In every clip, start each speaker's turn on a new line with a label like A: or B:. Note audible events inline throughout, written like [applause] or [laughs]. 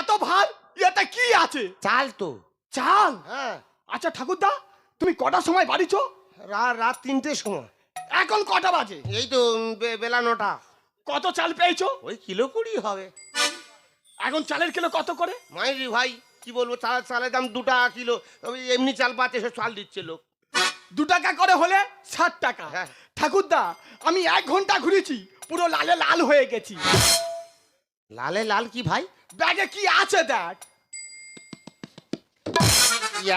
A: এত ভার? এতে কি আছে?
B: চাল তো।
A: চাল?
B: হ্যাঁ।
A: আচ্ছা ঠাকুরদা তুমি কটার সময় বাড়িছ?
B: রাত তিনটের সময়।
A: এখন কটা বাজে?
B: এই তো বেলা নটা।
A: কত চাল পেয়েছ?
B: ওই কিলো কুড়ি হবে।
A: এখন চালের কিলো কত করে?
B: মাইরি ভাই কি বলব চাল চালের দাম দু টাকা কিলো এমনি চাল পাচ্ছে সে চাল দিচ্ছে লোক।
A: দু টাকা করে হলে ষাট টাকা।
B: হ্যাঁ।
A: ঠাকুরদা আমি এক ঘণ্টা ঘুরেছি পুরো লালে লাল হয়ে গেছি।
B: লালে লাল কি ভাই?
A: ব্যাগে কি আছে দেখ?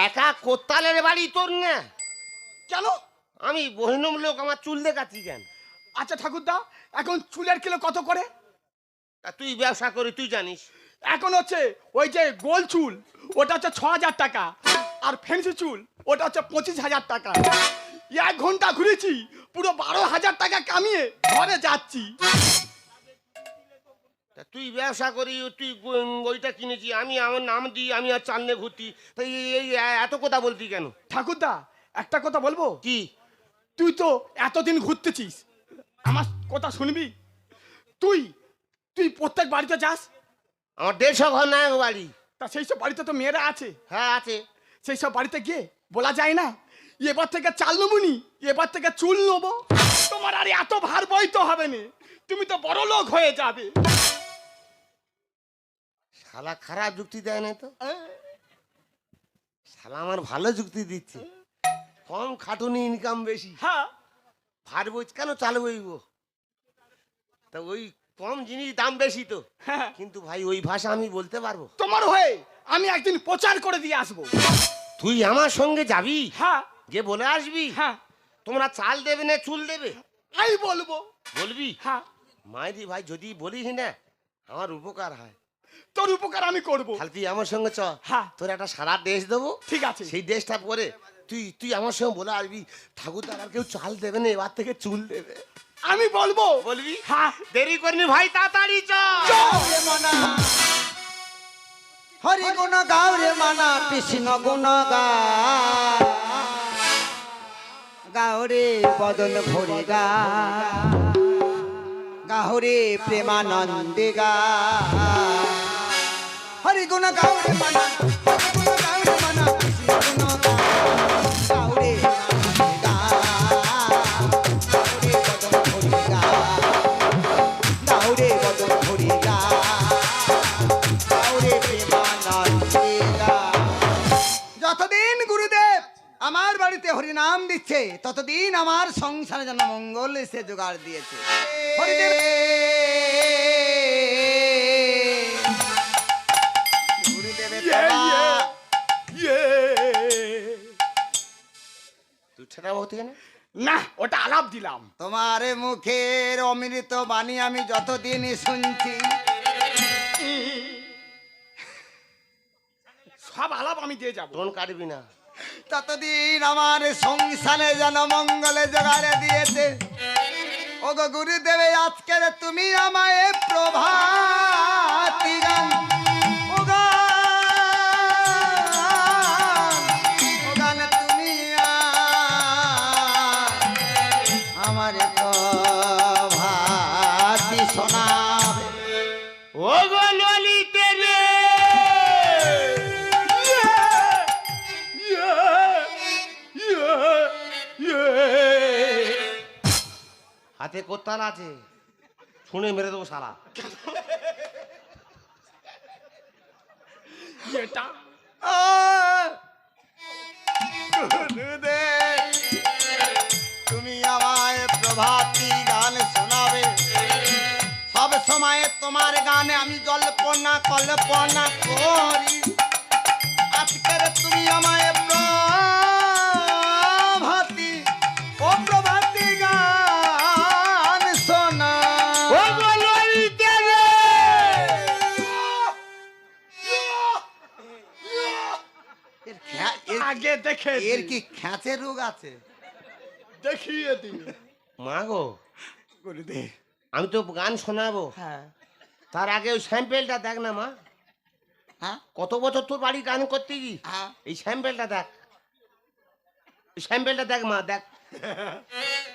B: একা কোত্তালের বাড়ি তোর না।
A: কেন?
B: আমি বহিনম লোক আমার চুল দেখাচ্ছি কেন?
A: আচ্ছা ঠাকুরদা এখন চুলের কিলো কত করে?
B: তা তুই ব্যবসা করি তুই জানিস।
A: এখন হচ্ছে ওই যে গোল চুল ওটা হচ্ছে ছ হাজার টাকা। আর ফেন্সি চুল ওটা হচ্ছে পঁচিশ হাজার টাকা এক ঘণ্টা ঘুরেছি পুরো বারো হাজার টাকা কামিয়ে ঘরে যাচ্ছি।
B: তা তুই ব্যবসা করি তুই ওইটা কিনেছি আমি আমার নাম দিই আমি আর চান্নে ঘুরতি। তাই এই- এত কথা বলতি কেন?
A: ঠাকুরদা একটা কথা বলব?
B: কি?
A: তুই তো এতদিন ঘুরতেছিস। আমার কথা শুনবি? তুই তুই প্রত্যেক বাড়িতে যাস।
B: আমার দেড়শো ঘর না বাড়ি।
A: তা সেই সব বাড়িতে তো মেয়েরা আছে।
B: হ্যাঁ আছে।
A: সেই সব বাড়িতে গিয়ে বলা যায় না এবার থেকে চাল নেব নি এবার থেকে চুল নেব। তোমার আর এত ভার বই তো হবে না। তুমি তো বড় লোক হয়ে যাবে।
B: শালা খারাপ যুক্তি দেয় না তো? শালা আমার ভালো যুক্তি দিচ্ছে। কম খাটুনি ইনকাম বেশি।
A: হ্যাঁ।
B: ভার বই কেন চাল বইব? তা ওই কম জিনিস দাম বেশি তো।
A: হ্যাঁ।
B: কিন্তু ভাই ওই ভাষা আমি বলতে পারব।
A: তোমার হয়ে আমি একদিন প্রচার করে দিয়ে আসব।
B: তুই আমার সঙ্গে যাবি?
A: হ্যাঁ।
B: যে বলে আসবি?
A: হ্যাঁ।
B: তোমরা চাল দেবে না চুল দেবে?
A: আমি বলব।
B: বলবি?
A: হ্যাঁ।
B: মাইরি ভাই যদি বলিস না আমার উপকার হয়।
A: তোর উপকার আমি করব।
B: তাহলে তুই আমার সঙ্গে চ।
A: হ্যাঁ।
B: তোর একটা সারা দেশ দেবো।
A: ঠিক আছে।
B: সেই দেশটা পরে তুই তুই আমার সঙ্গে বলে আসবি। ঠাকুর দাদার কেউ চাল দেবে না এবার থেকে চুল দেবে।
A: আমি বলব।
B: বলবি?
A: হ্যাঁ।
B: দেরি করিনি ভাই তাড়াতাড়ি
C: মানা হরি গুণ গাও রে মানা কৃষ্ণ গুণ গা গাও রে বদন ভরে গা। গাও রে প্রেমানন্দে গা। আমার বাড়িতে হরিনাম দিচ্ছে ততদিন আমার সংসারে যেন মঙ্গল এসে জোগাড় দিয়েছে।
B: ঠেটা হতে কেন
A: না ওটা আলাপ দিলাম।
C: তোমার মুখের অমৃত বাণী আমি যতদিন শুনছি।
A: সব আলাপ আমি দিয়ে যাব।
B: টোন কাটবি না।
C: ততদিন আমার সংসারে যেন মঙ্গলে জোগাড়ে দিয়েছে। ও গো গুরুদেবে আজকের তুমি আমায় প্রভাতি
B: হাতে কোত্তাল আছে শুনে মেরে দেবো সারা
A: এটা
C: তুমি আমায় প্রভাতী গান শোনাবে সব সময় তোমার গানে আমি জল্পনা কল্পনা করি আজকের তুমি আমায়
A: দেখে
C: এর কি খ্যাঁচের রোগ আছে?
A: দেখিয়ে দিন।
B: মা গো
C: গুরুদেব
B: আমি তো গান শোনাবো।
C: হ্যাঁ।
B: তার আগে ওই স্যাম্পেলটা দেখ না মা।
C: হ্যাঁ?
B: কত বছর তোর বাড়ি গান করতে গি
C: হ্যাঁ।
B: এই স্যাম্পেলটা দেখ। ওই স্যাম্পেলটা দেখ মা দেখ।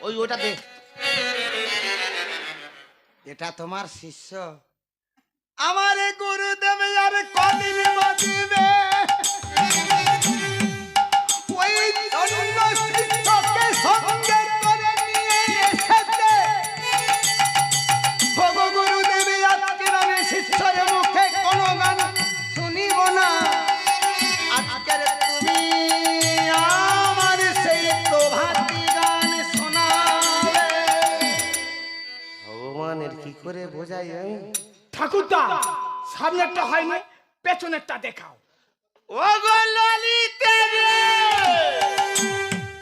B: ওই ওটা দেখ
C: এটা তোমার শিষ্য। আমার গুরুদেব
B: বোঝাই
A: ঠাকুরদা সামনেরটা হয়নি পেছনেরটা দেখাও।
B: ও গো ললিতে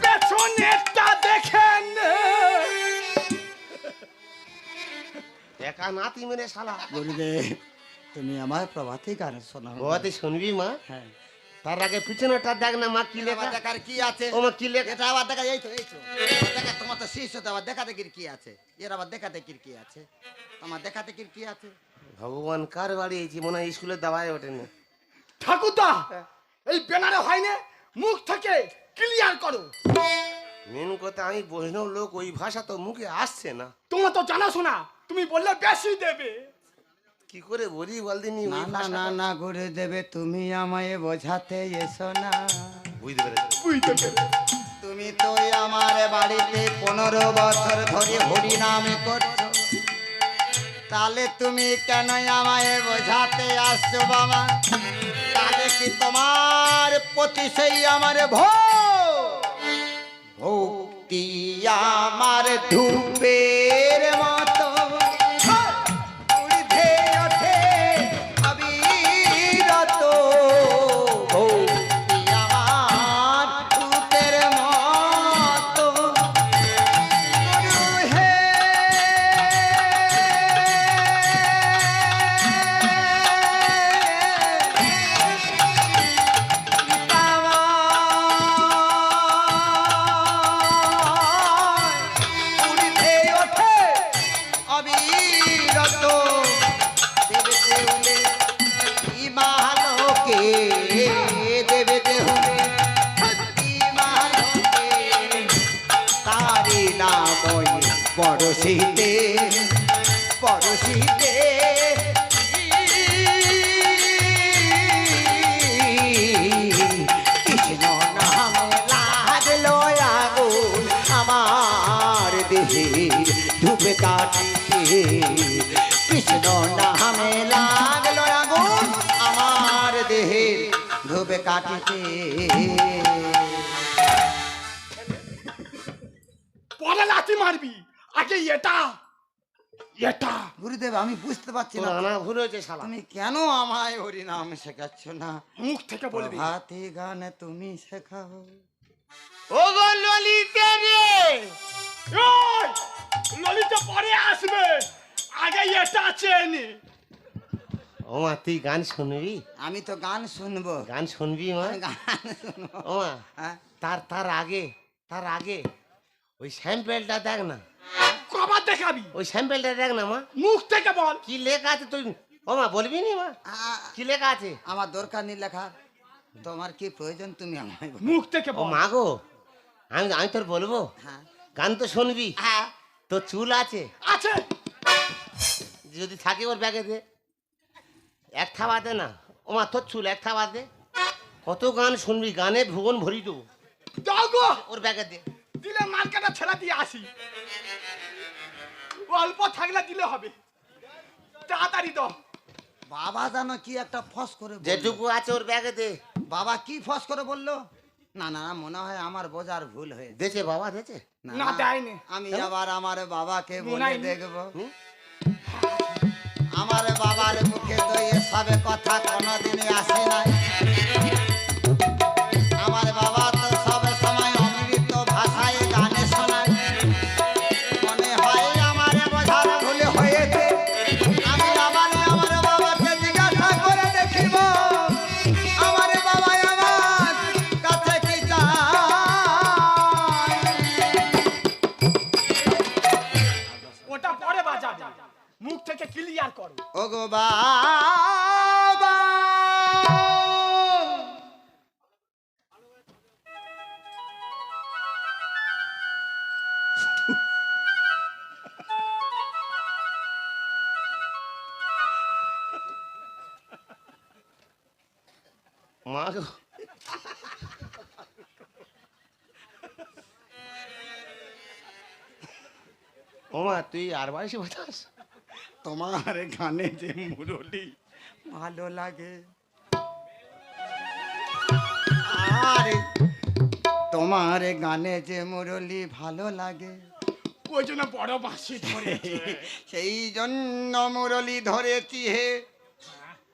A: পেছনেরটা দেখেন।
B: একা নাতি মেরে শালা।
C: তুমি আমার প্রভাতী গান শোনাও।
B: বাবাতে শুনবি মা?
C: হ্যাঁ।
B: তার আগে পিছনেটা দেখ না মা কি লেখা?
C: দেখার কি আছে?
B: ও মা কি লেখা?
C: এটা আবার দেখা এই তো এই তো। দেখা তোমার তো শিষ্য তো আবার দেখা দেখির কি আছে? এর আবার দেখা দেখির কি আছে? তোমার দেখা দেখির কি আছে?
B: ভগবান কার বাড়ি? মনে হয় স্কুলে দাওয়ায় ওঠেনি।
A: ঠাকুরদা এই ব্যানারে না মুখ থেকে ক্লিয়ার করো।
B: মেন কথা আমি বৈষ্ণব লোক ওই ভাষা তো মুখে আসছে না।
A: তোমার তো জানা শোনা তুমি বললে বেশি দেবে।
B: কি করে বলি বলদিনি?
C: না না না না গুরুদেবে তুমি আমায় বোঝাতে এসো না।
B: বুঝতে পেরেছি।
A: বুঝতে পেরেছি।
C: তুমি তো আমার বাড়িতে পনেরো বছর ধরে হরি নামে করছ। তাহলে তুমি কেন আমায় বোঝাতে আসছো বাবা? তাহলে কি তোমার প্রতি সেই আমার ভোগ? ভক্তি আমার ধূপের ধূপে কাটিতে কৃষ্ণ নামে লাগল আগুন আমার দেহে ধূপে কাটিতে।
A: পরে লাথি মারবি। আগে এটা এটা।
C: গুরুদেব আমি বুঝতে পারছি না।
B: আনা ভুল হয়েছে শালা।
C: তুমি কেন আমায় হরি নাম শেখাচ্ছ না?
A: মুখ থেকে বলবি।
C: ভাতি গানে তুমি শেখাও।
B: ও গো ললিতে রে
A: পরে আসবে। আগে এটা চেনে।
B: ও মা তুই গান শুনবি?
C: আমি তো গান শুনব।
B: গান শুনবি মা?
C: আমি গান শুনব।
B: ও
C: হ্যাঁ?
B: তার তার আগে তার আগে ওই স্যাম্পেলটা দেখ না।
A: কবার দেখাবি?
B: ওই স্যাম্পেলটা দেখ না মা।
A: মুখ থেকে বল।
B: কি লেখা আছে তুই? ও মা বলবি নি মা?
C: আ-
B: কি লেখা আছে?
C: আমার দরকার নেই লেখা। তোমার কি প্রয়োজন তুমি আমায়
A: মুখ থেকে
B: ও
A: বল।
B: মা গো আমি আমি তোর বলব?
C: হ্যাঁ।
B: গান তো শুনবি।
C: হ্যাঁ।
B: তোর চুল আছে?
A: আছে।
B: যদি থাকে ওর ব্যাগে দে। এক থাবা দে না। ও মা তোর চুল এক থাবা দে। কত গান শুনবি গানে ভুবন ভরি দেবো।
A: দাও গো।
B: ওর ব্যাগে দে।
A: দিলে মার্কেটে ছেড়া দিয়ে আসি। অল্প থাকলে দিলে হবে। তাড়াতাড়ি দাও।
C: বাবা জানো কি একটা ফস করে।
B: যেটুকু আছে ওর ব্যাগে দে।
C: বাবা কি ফস করে বলল? না না মনে হয় আমার বোঝার ভুল হয়ে
B: দেছে বাবা দেছে
A: না, দেয়নি।
C: আমি আবার আমার বাবাকে বলে। দেখব। আমার বাবার মুখে তো এসবে কথা কোনোদিনই আসে নাই।
B: মা গো ও মা তুই আর বাড়ি বাতাস
C: তোমার গানে যে মুরলি ভালো লাগে। আর তোমার গানে যে মুরলি ভালো লাগে।
A: ওই জন্য বড় বাঁশি ধরেছে।
D: সেই জন্য মুরলি ধরেছি হে।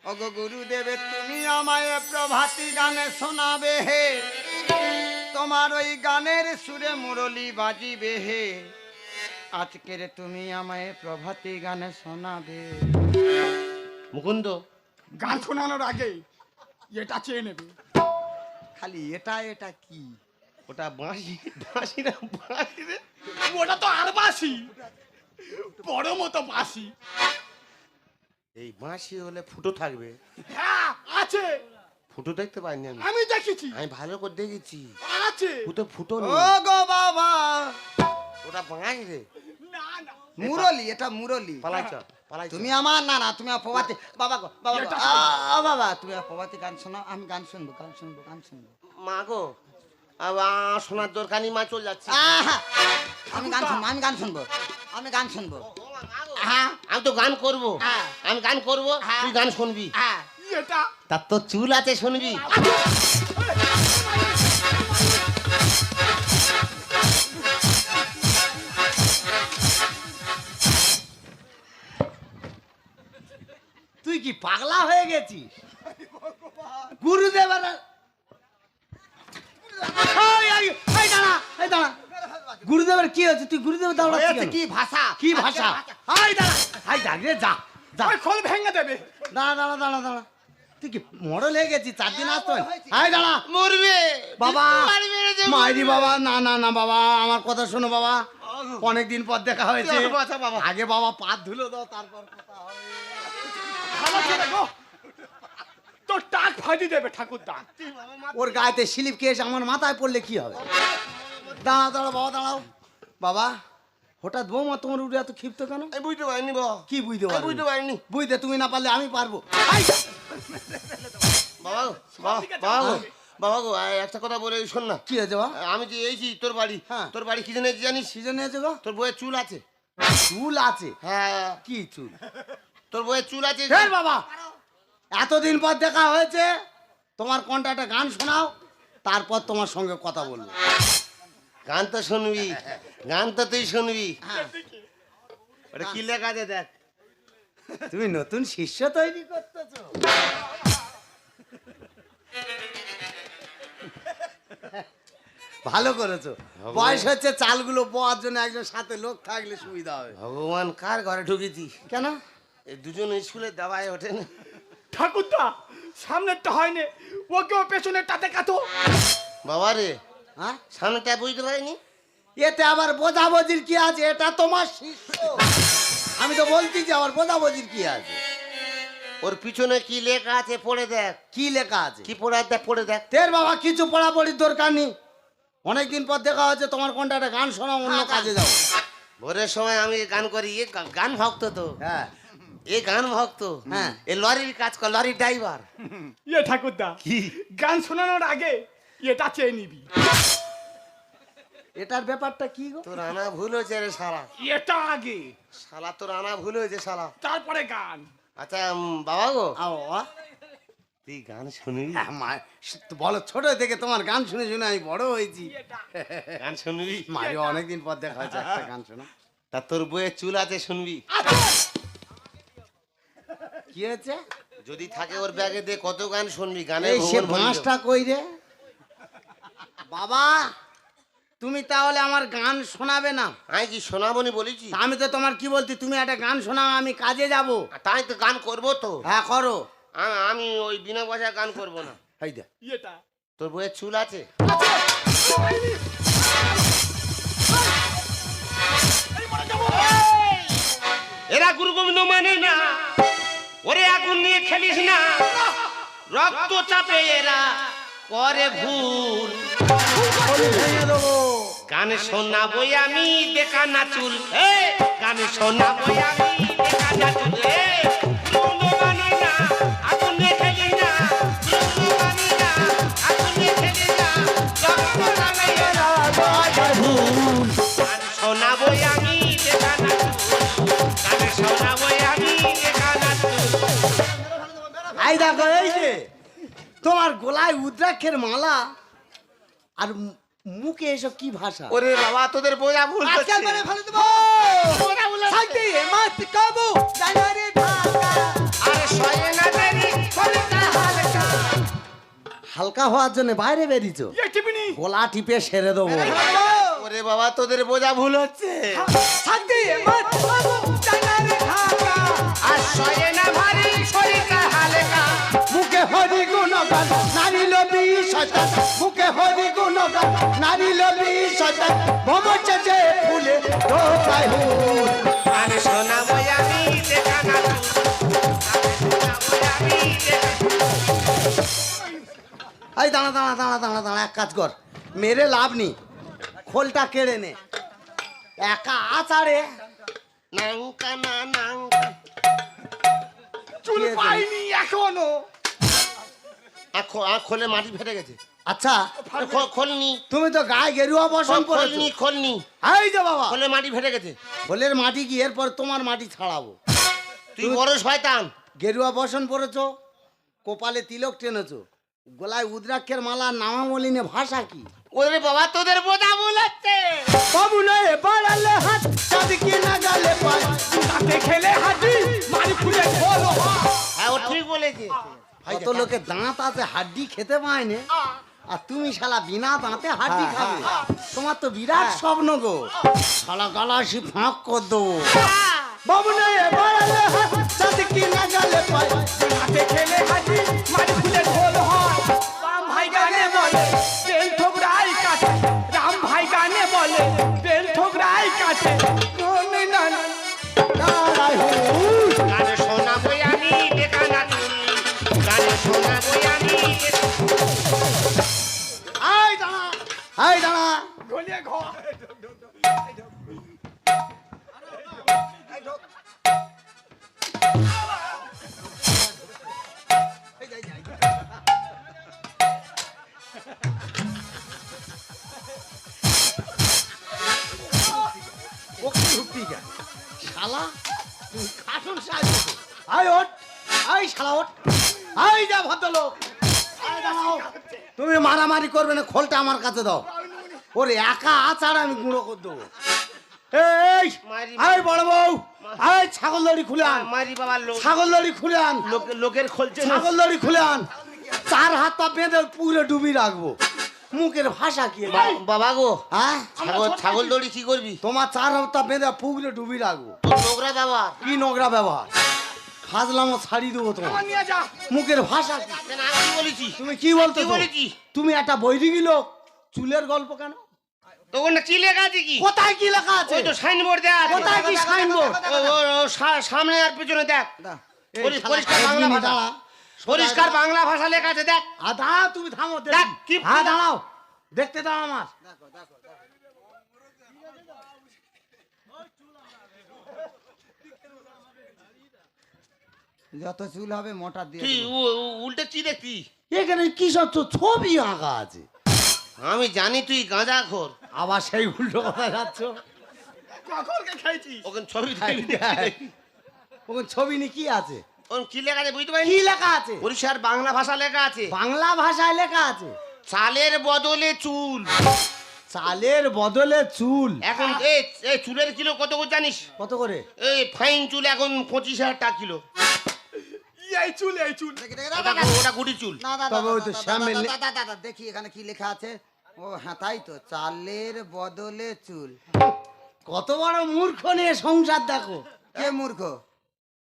D: ওগো গুরুদেবে তুমি আমায় প্রভাতী গানে শোনাবে হে। তোমার ওই গানের সুরে মুরলি বাজিবে হে। আজকের তুমি আমায় প্রভাতী গানে শোনাবে।
B: মুকুন্দ।
A: গান শোনানোর আগে এটা চেয়ে নেবে।
D: খালি এটা এটা কি?
B: ওটা বাঁশি বাঁশি না বাঁশি রে।
A: ওটা তো আর বাঁশি। বড় মতো বাঁশি।
B: এই বাঁশি হলে ফুটো থাকবে।
A: হ্যাঁ আছে।
B: ফুটো দেখতে পাইনি আমি।
A: আমি দেখেছি।
B: আমি ভালো করে দেখেছি।
A: আছে।
B: ফুটো ফুটো
D: ও গো বাবা।
B: ওটা বাঁশ রে।
A: না না।
D: মুরলি এটা মুরলি।
B: পালাই চ পালাই।
D: তুমি আমার না না তুমি প্রভাতী বাবা গো বাবা গো, আ, বাবা তুমি প্রভাতী গান শোনাও আমি গান শুনব গান শুনব গান শুনব।
B: মা গো আবার শোনার দরকার নেই মা চল যাচ্ছে।
D: আমি গান শুনব আমি গান শুনব আমি গান শুনব।
B: আমি তো গান করব।
D: হ্যাঁ।
B: আমি গান করব
D: হ্যাঁ।
B: তুই গান শুনবি।
D: হ্যাঁ।
B: তার তো চুল আছে শুনবি?
D: তুই কি পাগলা হয়ে গেছিস। গুরুদেবের কি হয়েছে? তুই গুরুদেবের দাঁড়া কি ভাষা? কি ভাষা? হাই দাঁড়া হাই যা রে যা যা।
A: ওই খোল ভেঙে দেবে।
D: দাঁড়া দাঁড়া দাঁড়া দাঁড়া। তুই কি মডেল হয়ে গেছিস? চার দিন আসতো হাই দাঁড়া।
B: মরবে।
D: বাবা
B: মারি
D: মাইরি বাবা না না না বাবা আমার কথা শোনো বাবা। অনেকদিন পর দেখা হয়েছে।
B: বাবা।
D: আগে বাবা পাত ধুলো দাও তারপর কথা হবে।
A: তোর টাক ফাটি দেবে ঠাকুরদা।
D: ওর গায়েতে স্লিপ কেস আমার মাথায় পড়লে কি হবে? দাঁড়াও দাঁড়াও বাবা দাঁড়াও। বাবা হঠাৎ বৌমা তোমার উঠে এত ক্ষিপ্ত কেন?
B: আমি বুঝতে পারিনি বাবা
D: কি বুঝতে পারবি
B: বুঝতে পারিনি।
D: বুঝতে তুমি না পারলে আমি পারব।
B: বাবা গো, বাবা বাবা। গো। বাবা একটা কথা বলে শোন না।
D: কি হয়েছে বা
B: আমি যে এইছি তোর বাড়ি
D: হ্যাঁ।
B: তোর বাড়ি কি জন্য জানিস?
D: সিজন হয়েছে গো?
B: তোর বইয়ের চুল আছে।
D: চুল আছে?
B: হ্যাঁ।
D: কি চুল?
B: তোর বইয়ের চুল আছে।
D: ফের বাবা! এতদিন পর দেখা হয়েছে। তোমার কন্টাক্টে গান শোনাও তারপর তোমার সঙ্গে কথা বলব।
B: গান তো শুনবি। গান তো তুই শুনবি। ওটা কি লেখা আছে দেখ।
D: তুমি নতুন শিষ্য তৈরি করতেছ। ভালো করেছ। বয়স হচ্ছে চালগুলো বোয়ার জন্য একজন সাথে লোক থাকলে সুবিধা হবে।
B: ভগবান কার ঘরে ঢুকেছি?
D: কেন?
B: এই দুজন স্কুলে দাবায় ওঠে না।
A: ঠাকুরদা সামনেরটা হয়নি। ওকে ও পেছনেরটাতে কাতো
B: বাবা রে
D: হ্যাঁ?
B: সামনেটা বুঝতে পারিনি?
D: এতে আবার বোঝাবুঝির কি আছে? এটা তোমার শিষ্য। আমি তো বলছি যে আবার বোঝাবুঝির কি আছে?
B: ওর পিছনে কি লেখা আছে পড়ে দেখ।
D: কি লেখা আছে?
B: কি পড়ে দেখ পড়ে দেখ।
D: তের বাবা কিছু পড়াপড়ির দরকার নেই। অনেকদিন পর দেখা হচ্ছে তোমার কোনটা একটা গান শোনাও অন্য কাজে যাও।
B: ভোরের সময় আমি গান করি এ গান ভক্ত তো।
D: হ্যাঁ।
B: এ গান ভক্ত।
D: হ্যাঁ।
B: এ লরির কাজ কর লরির ড্রাইভার।
A: ইয়ে ঠাকুরদা
B: কি?
A: গান শোনানোর আগে এটা চেয়ে নিবি।
D: এটার ব্যাপারটা কি গো?
B: তোর আনা ভুল হয়েছে রে শালা।
A: এটা আগে।
B: শালা তোর আনা ভুল হয়েছে শালা।
A: তারপরে গান।
B: আচ্ছা বাবা গো। তুই গান শুনবি
D: হ্যাঁ, মা বলো ছোট থেকে তোমার গান শুনে শুনে আমি বড় হয়েছি।
B: গান শুনবি
D: মারি অনেকদিন পর দেখা হয়েছে একটা গান শোনা।
B: তা তোর বইয়ের চুল আছে শুনবি?
D: কি হয়েছে?
B: যদি থাকে ওর ব্যাগে দে কত গান শুনবি? গানে
D: এই সে। বাঁশটা কই রে? বাবা! তুমি তাহলে আমার গান শোনাবে না।
B: আমি কি শোনাবনি বলেছি?
D: আমি তো তোমার কি বলছি তুমি একটা গান শোনাও আমি কাজে যাব।
B: তাই তো গান করব তো।
D: হ্যাঁ করো।
B: আমি ওই বিনা পয়সায় গান করব না।
D: এই দে
A: এটা
B: তোর বইয়ের চুল আছে? এরা গুরু গোবিন্দ মানে না ওরে আগুন নিয়ে খেলিস না। রক্ত চাপে এরা করে ভুল। গানে শোনাবই আমি দেখা না চুল। গানে শোনাবই আমি দেখা না চুল
D: তোমার গলায় উদ্রাক্ষের মালা আর মুখে এসব কি ভাষা?
B: ওরে বাবা তোদের বোঝা ভুল
D: আজকাল
B: বোঝা।
D: মাত কাবু ঢাকা।
B: আরে হালকা।
D: হওয়ার জন্য বাইরে বেরিয়েছো।
A: ইয়ে
D: গোলা টিপে সেরে দেবো।
B: ওরে বাবা তোদের বোঝা ভুল হচ্ছে।
D: শান্তি মাত কাবু জানুয়ারি ঢাকা।
B: আর শয়ে ভারী শরীরটা হালকা।
D: মুখে হরি গুণগান নারী লবি শয়তান। মুখে হরি নারী লবি যে ফুলে
B: আরে দেখা না
D: দাঁড়া দাঁড়া দাঁড়া দাঁড়া দাঁড়া এক কাজ কর মেরে লাভ নেই খোলটা কেড়ে নে। একা আচারে।
B: নাঙ্কা না নাঙ্কা।
A: চুল
D: কি হয়েছে?
A: পাইনি এখনও।
B: আর খো- আর খোলে মাটি ফেটে গেছে।
D: আচ্ছা
B: খোলনি।
D: তুমি তো গায়ে গেরুয়া বসন
B: খোল- খোলনি খোলনি।
D: এই যে বাবা।
B: খোলে মাটি ফেটে গেছে।
D: খোলের মাটি কি? এরপর তোমার মাটি ছাড়াবো।
B: তুই বড় শয়তান।
D: গেরুয়া বসন পরেছো কপালে তিলক টেনেছো। গলায় উদ্রাক্ষের মালা নামামলিনে ভাষা কি?
B: ওরে বাবা তোদের বোঝা ভুল হচ্ছে।
D: বাবু নয় বাড়ালে হাত চাঁদকে না গালে পায়।
A: তাতে খেলে হাঁটি মারি খুলে বলো
B: হ্যাঁ ও ঠিক বলেছে।
D: কত লোকে দাঁত আছে হাড্ডি খেতে পায় না। আর তুমি শালা বিনা দাঁতে হাঁটি খাবে। তোমার তো বিরাট স্বপ্ন গো। শালা গলাসি ফাঁক কর দেবো বাবু বাড়ালে হাত চাঁদকে না গালে পায়।
A: তাতে খেলে হাঁটি মারি খুলে ঢোল হয়।
D: দাঁড়া আয় দাঁড়া
A: গলিয়ে ঘর
D: ওকে করবে না খোলটা আমার কাছে দাও। ওর একা আচার আমি গুঁড়ো করে দেবো। এই
B: মারি-
D: বড় বউ আয় ছাগল দড়ি খুলে আন।
B: মারি বাবা
D: ছাগল দড়ি খুলে আন।
B: লোক- লোকের খোলছে
D: ছাগল দড়ি খুলে আন। চার হাত পা বেঁধে পুরে ডুবি রাখব। মুখের ভাষা কি
B: বাবা গো
D: হ্যাঁ?
B: ছাগল ছাগল দড়ি কি করবি?
D: তোমার চার হাত পা বেঁধে পুকুরে ডুবি রাখব।
B: নোংরা বাবা
D: কি নোংরা ব্যবহার? ফাজলামো ছাড়ি দেবো তোমার
A: নিয়ে যা।
D: মুখের ভাষা কি?
B: বলেছি।
D: তুমি কি বলতে
B: কি বলেছি?
D: তুমি একটা চুলের গল্প কেন?
B: তো ওখানে কি লেখা কি?
D: কোথায় কি লেখা আছে?
B: ওই তো সাইনবোর্ড দেয়া আছে।
D: কোথায় কি সাইনবোর্ড?
B: ও, ও, ও, সা- সামনে আর পিছনে দেখ।
D: এই
B: পরি-
D: শালা
B: পরিষ্কার
D: এক
B: বাংলা
D: মিনিট
B: ভাষা।
D: দাঁড়া।
B: পরিষ্কার বাংলা ভাষা লেখা আছে দেখ।
D: আ, দাঁড়াও তুমি থামো দেখি।
B: কি-
D: হ্যাঁ দাঁড়াও। দেখতে দাও আমার। যত চুল হবে মোটা দিয়ে
B: তুই উ- উ- উল্টে কি? দেখবি
D: এখানে কি সব তো ছবি আঁকা আছে?
B: আমি জানি তুই গাঁজা খোর।
D: আবার সেই উল্টো কথা যাচ্ছ।
A: কখনকে খাইছি
B: ওখানে ছবি
D: হ্যাঁ,
B: দেখবি।
D: ওখানে ছবি নিয়ে কি আছে?
B: ওখানে কি লেখা আছে বুঝতে পারিনি?
D: কি লেখা আছে?
B: পরিষ্কার বাংলা ভাষা লেখা আছে।
D: বাংলা ভাষায় লেখা আছে।
B: চালের বদলে চুল।
D: চালের বদলে চুল।
B: এখন এই এই চুলের কিলো কত করে জানিস?
D: কত করে?
B: এই ফাইন চুল এখন পঁচিশ হাজার টাকা কিলো।
A: এই চুল এই চুল।
B: ওটা গু- ওটা গুটি চুল।
D: তবে ওই তো শ্যামের লে-
C: দেখি এখানে কি লেখা আছে। ও হ্যাঁ তাই তো চালের বদলে চুল।
D: কত বড় মূর্খ নিয়ে সংসার দেখো।
C: কে মূর্খ?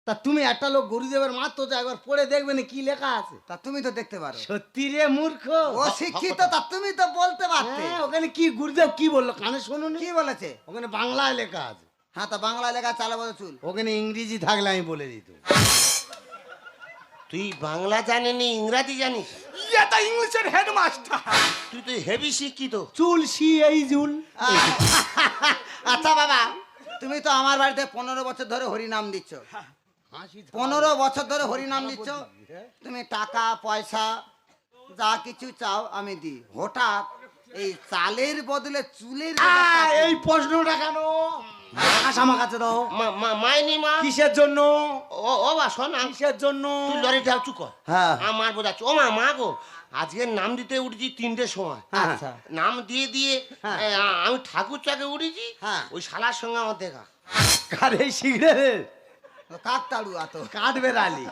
D: তা তুমি একটা লোক গুরুদেবের মাত্র তো একবার পড়ে দেখবে না কি লেখা আছে?
C: তা তুমি তো দেখতে পারো।
D: সত্যি রে মূর্খ।
C: ও শিক্ষিত তা তুমি তো বলতে পারতে।
D: হ্যাঁ, ওখানে কি গুরুদেব কি বলল কানে শুনুন
C: কি বলেছে?
D: ওখানে বাংলায় লেখা আছে।
C: হ্যাঁ তা বাংলা লেখা চালের বদলে চুল।
D: ওখানে ইংরেজি থাকলে আমি বলে দিত
B: তুই বাংলা জানিনি ইংরাজি জানিস?
A: এটা ইংলিশের হেডমাস্টার।
B: তুই তো হেভি শিক্ষিত।
D: চুল সি এই চুল [laughs]
C: আচ্ছা বাবা তুমি তো আমার বাড়িতে পনেরো বছর ধরে হরিনাম দিচ্ছ। পনেরো বছর ধরে হরিনাম দিচ্ছ? তুমি টাকা পয়সা যা কিছু চাও আমি দিই। হঠাৎ এই চালের বদলে চুলের
D: এই প্রশ্নটা কেন? আকাশ আমার কাছে দাও।
B: মা- মা- মাইনি মা।
D: কিসের জন্য?
B: ও ও বা শোন
D: কিসের জন্য?
B: তুই লরি চুক।
D: হ্যাঁ।
B: আমার বোঝাচ্ছ ও মা মা গো আজকে নাম দিতে উঠেছি তিনটের সময়।
D: আচ্ছা
B: নাম দিয়ে দিয়ে
D: হ্যাঁ।
B: আমি ঠাকুর চাকে উঠেছি
D: হ্যাঁ।
B: ওই শালার সঙ্গে আমার দেখা।
D: কারে শিখরে
C: কাক তাড়ু আত
D: কাঠ বেড়ালি?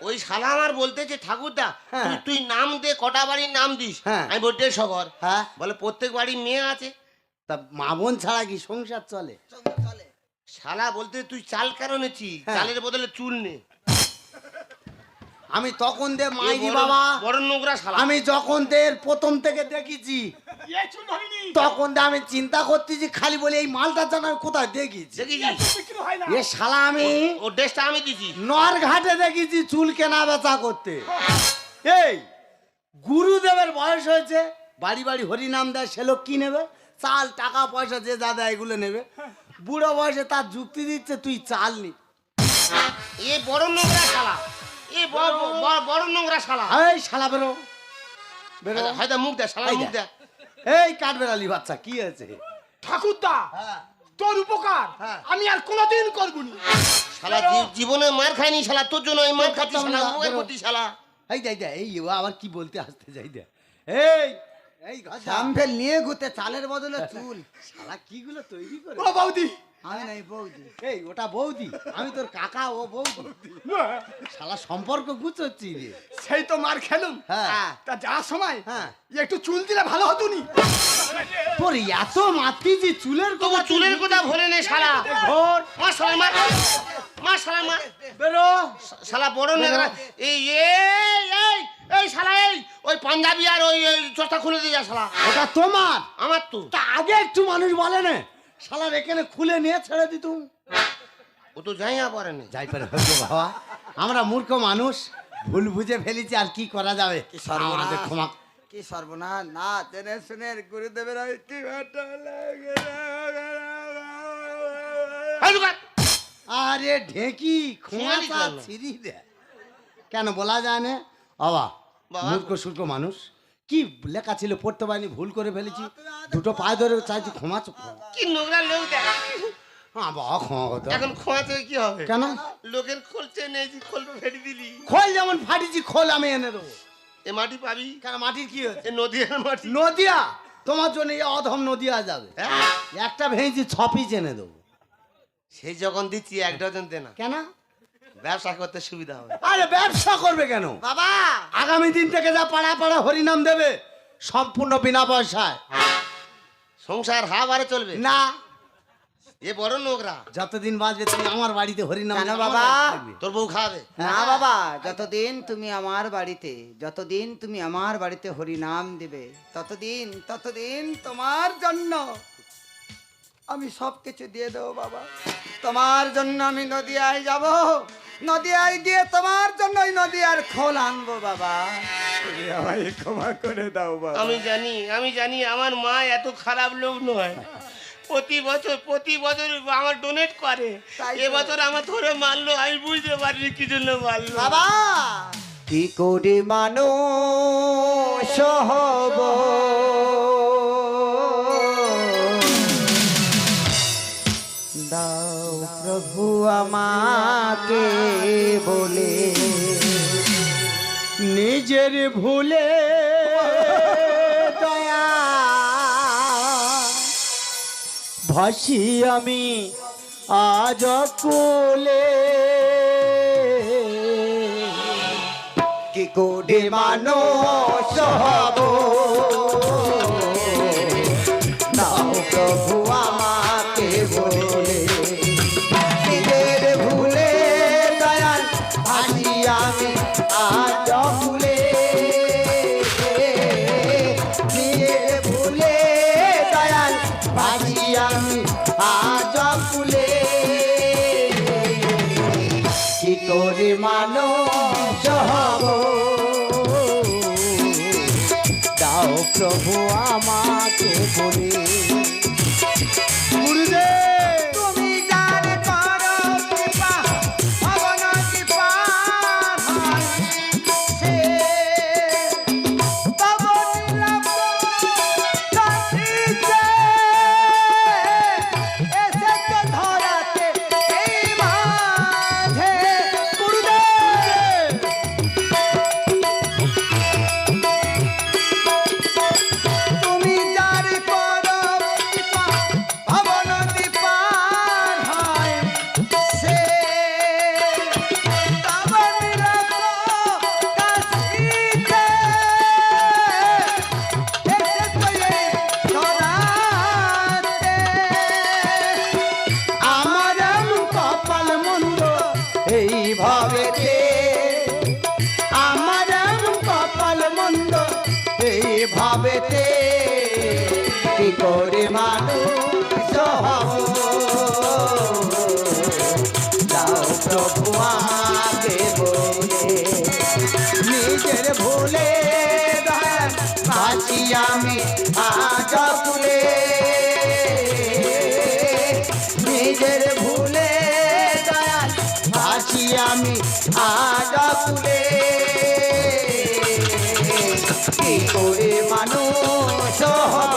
B: ওই শালা আমার বলতেছে ঠাকুরদা
D: হ্যাঁ।
B: তুই তুই নাম দে কটা বাড়ির নাম দিস?
D: হ্যাঁ।
B: আমি বলতে সবর
D: হ্যাঁ।
B: বলে প্রত্যেক বাড়ি মেয়ে আছে।
D: তা মা বোন ছাড়া কি সংসার চলে?
B: শালা বলতে তুই চাল কেন নেছি
D: হ্যাঁ।
B: চালের বদলে চুল নে।
D: আমি তখন দে মাইরি বাবা।
B: বড় নোংরা শালা।
D: আমি যখন দের প্রথম থেকে দেখেছি
A: এ চুল হয়নি
D: তখন দে আমি চিন্তা করতেছি খালি বলে এই মালটা যেন আমি কোথায় দেখেছি
A: হয় না।
D: এ শালা আমি
B: ও ড্রেসটা আমি দিছি।
D: নর ঘাটে দেখেছি চুল কেনা বেচা করতে। এই গুরুদেবের বয়স হয়েছে বাড়ি বাড়ি হরিনাম দেয় সে লোক কি নেবে? চাল টাকা পয়সা যে যা দেয় এগুলো নেবে। বুড়ো বয়সে তার যুক্তি দিচ্ছে তুই চাল নি।
B: এ বড় নোংরা শালা। এ বড় নোংরা শালা।
D: এই শালা বেরো। বেরো।
B: হয়তো মুখ দে শালা মুখ। দে
D: এই কাঠ বেড়ালি বাচ্চা কি আছে
A: ঠাকুরদা
D: হ্যাঁ।
A: তোর উপকার?
D: হ্যাঁ।
A: আমি আর কোনোদিন করবনি
B: শালা জী- জীবনে মার খায়নি শালা তোর জন্য আমি মার খাচ্ছি শালা শালা।
D: এই দেখ এই ও আবার কি বলতে আসতে যাই দেখ। এই এই
C: শ্যাম্পেল নিয়ে ঘুরতে চালের বদলে চুল।
D: শালা কিগুলো তৈরি করে
A: ও বৌদি!
C: আমি নাই বৌদি।
D: এই ওটা বৌদি। আমি তোর কাকা ও বৌদি। শালা সম্পর্ক গুছোচ্ছি রে।
A: সেই তো মার খেলুম।
D: হ্যাঁ।
A: তা যাওয়ার সময়।
D: হ্যাঁ।
A: একটু চুল দিলে ভালো হতো নি।
D: তোর এত মাতি যে চুলের কথা
B: চুলের কথা ভরে নে শালা।
D: ঘোর
B: মার শালা মার মার শালা মার
D: বেরো।
B: শালা বড় নেগরা এই এই। এই শালা এই ওই পাঞ্জাবি আর ওই ওই চোখটা খুলে দিয়ে যা শালা।
D: ওটা তোমার?
B: আমার তো।
D: তা আগে একটু মানুষ বলে না। শালার এখানে খুলে নিয়ে ছেড়ে দিতুম
B: ও তো যাইয়া পারে না।
D: যাই পারে হচ্ছে বাবা। আমরা মূর্খ মানুষ ভুল বুঝে ফেলেছি আর কি করা যাবে।
C: সর্বনাশ।
D: আমাদের ক্ষমা।
C: কি সর্বনাশ। না জেনে শুনে গুরুদেবের ওই কি
D: আরে ঢেকি
B: কেন?
D: ছিঁড়ি দে। কেন বলা যায় না? বাবা। মূর্খ সূর্খ মানুষ। কি লেখা ছিল পড়তে পারিনি ভুল করে ফেলেছি। দুটো পায়ে ধরে চাইছি ক্ষমা
B: কি নোংরা লোক দেখ।
D: হ্যাঁ বাবা ক্ষমা করতে হবে।
B: এখন খোঁয়াতে কি হবে?
D: কেন?
B: লোকের খোল চেনেছি খোল ফেটে দিলি।
D: খোল যেমন ফাটিছি খোল আমি এনে দেবো।
B: এ মাটি পাবি?
D: কেন মাটির কি হয়েছে?
B: এ মাটি।
D: নদিয়া? তোমার জন্য এই অধম নদিয়া যাবে।
B: হ্যাঁ?
D: একটা ভেঙেছি ছ পিস এনে দেবো।
B: সেই যখন দিচ্ছি এক ডজন দে না।
D: কেন?
B: ব্যবসা করতে সুবিধা হবে।
D: আরে ব্যবসা করবে কেন?
C: বাবা!
D: আগামী দিন থেকে যা পাড়া পাড়া হরিনাম দেবে সম্পূর্ণ বিনা পয়সায়।
B: সংসার হা বারে চলবে।
D: না।
B: এ বড় নোংরা।
D: যতদিন বাঁচবে তুমি আমার বাড়িতে হরিনাম আমার
C: বাবা?
B: তোর বউ খাবে
C: না বাবা যতদিন তুমি আমার বাড়িতে যতদিন তুমি আমার বাড়িতে হরি নাম দিবে ততদিন ততদিন তোমার জন্য আমি সব কিছু দিয়ে দেবো বাবা। তোমার জন্য আমি নদিয়ায় যাব। নদিয়ায় গিয়ে তোমার জন্য ওই নদিয়ার খোল আনব বাবা। তুমি আমায় ক্ষমা করে দাও বাবা।
B: আমি জানি আমি জানি আমার মা এত খারাপ লোক নয়। প্রতি বছর প্রতি বছর আমার ডোনেট করে। এবছর আমার ধরে মারলো আমি বুঝতে পারিনি কি জন্য মারলো।
C: বাবা! কি করে মানুষ হব। আমাকে বলে
D: নিজের ভুলে ভাসি আমি আজ কোলে
C: কি করে মানুষ হব? হবেতে কি করে মানুষ হব দাও প্রভু আগে বলে, নিজের ভুলে বাঁচি আমি আজ ভুলে নিজের ভুলে বাঁচি আমি আজ ভুলে কি করে মানুষ হব